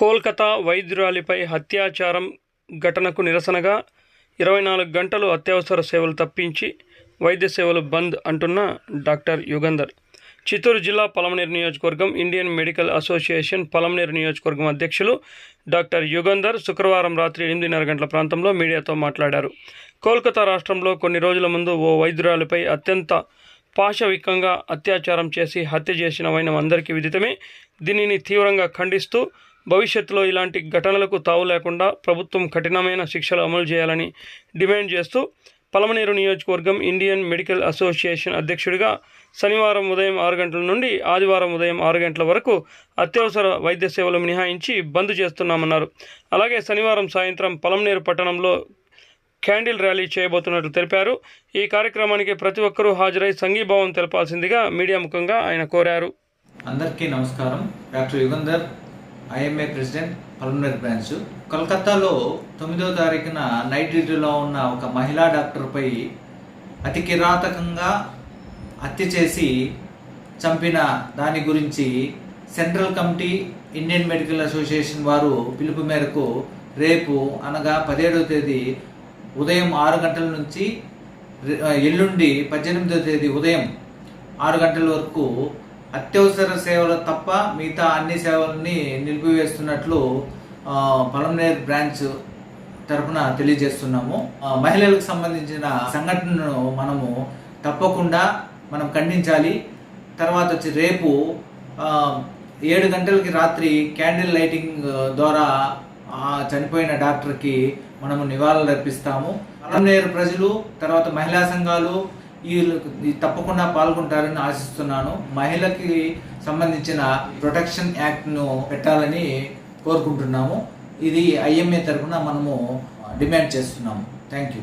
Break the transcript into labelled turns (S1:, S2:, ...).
S1: కోల్కతా వైద్యురాలిపై అత్యాచారం ఘటనకు నిరసనగా ఇరవై నాలుగు గంటలు అత్యవసర సేవలు తప్పించి వైద్య సేవలు బంద్ అంటున్న డాక్టర్ యుగంధర్. చిత్తూరు జిల్లా పలమనేరు నియోజకవర్గం ఇండియన్ మెడికల్ అసోసియేషన్ పలమనేరు నియోజకవర్గం అధ్యక్షులు డాక్టర్ యుగంధర్ శుక్రవారం రాత్రి ఎనిమిదిన్నర గంటల ప్రాంతంలో మీడియాతో మాట్లాడారు. కోల్కతా రాష్ట్రంలో కొన్ని రోజుల ముందు ఓ వైద్యురాలిపై అత్యంత పాశవికంగా అత్యాచారం చేసి హత్య చేసిన వైనం అందరికీ విదితమే. దీనిని తీవ్రంగా ఖండిస్తూ భవిష్యత్తులో ఇలాంటి ఘటనలకు తావు లేకుండా ప్రభుత్వం కఠినమైన శిక్షలు అమలు చేయాలని డిమాండ్ చేస్తూ పలమనేరు నియోజకవర్గం ఇండియన్ మెడికల్ అసోసియేషన్ అధ్యక్షుడిగా శనివారం ఉదయం ఆరు గంటల నుండి ఆదివారం ఉదయం ఆరు గంటల వరకు అత్యవసర వైద్య సేవలు మినహాయించి బంద్ చేస్తున్నామన్నారు. అలాగే శనివారం సాయంత్రం పలమనేరు పట్టణంలో క్యాండిల్ ర్యాలీ చేయబోతున్నట్లు తెలిపారు. ఈ కార్యక్రమానికి ప్రతి ఒక్కరూ హాజరై సంఘీభావం తెలపాల్సిందిగా మీడియా ముఖంగా ఆయన కోరారు.
S2: అందరికీ నమస్కారం. Doctor Yugandhar IMA president pulmonary branch. కలకత్తాలో తొమ్మిదో తారీఖున నైట్ డ్యూటీలో ఉన్న ఒక మహిళా డాక్టర్పై అతి కిరాతకంగా హత్య చేసి చంపిన దాని గురించి central committee Indian Medical Association వారు పిలుపు మేరకు రేపు అనగా పదిహేడవ తేదీ ఉదయం ఆరు గంటల నుంచి ఎల్లుండి పద్దెనిమిదవ తేదీ ఉదయం ఆరు గంటల వరకు అత్యవసర సేవలు తప్ప మిగతా అన్ని సేవల్ని నిలిపివేస్తున్నట్లు ఆ, పలమనేర్ బ్రాంచ్ తరపున తెలియజేస్తున్నాము. మహిళలకు సంబంధించిన సంఘటనను మనము తప్పకుండా మనం ఖండించాలి. తర్వాత వచ్చి రేపు ఏడు గంటలకి రాత్రి క్యాండిల్ లైటింగ్ ద్వారా ఆ చనిపోయిన డాక్టర్కి మనము నివాళులు అర్పిస్తాము పలమనేరు ప్రజలు తర్వాత మహిళా సంఘాలు ఈ తప్పకుండా పాల్గొంటారని ఆశిస్తున్నాను. మహిళకి సంబంధించిన ప్రొటెక్షన్ యాక్ట్ను పెట్టాలని కోరుకుంటున్నాము. ఇది ఐఎంఏ తరఫున మనము డిమాండ్ చేస్తున్నాము. Thank you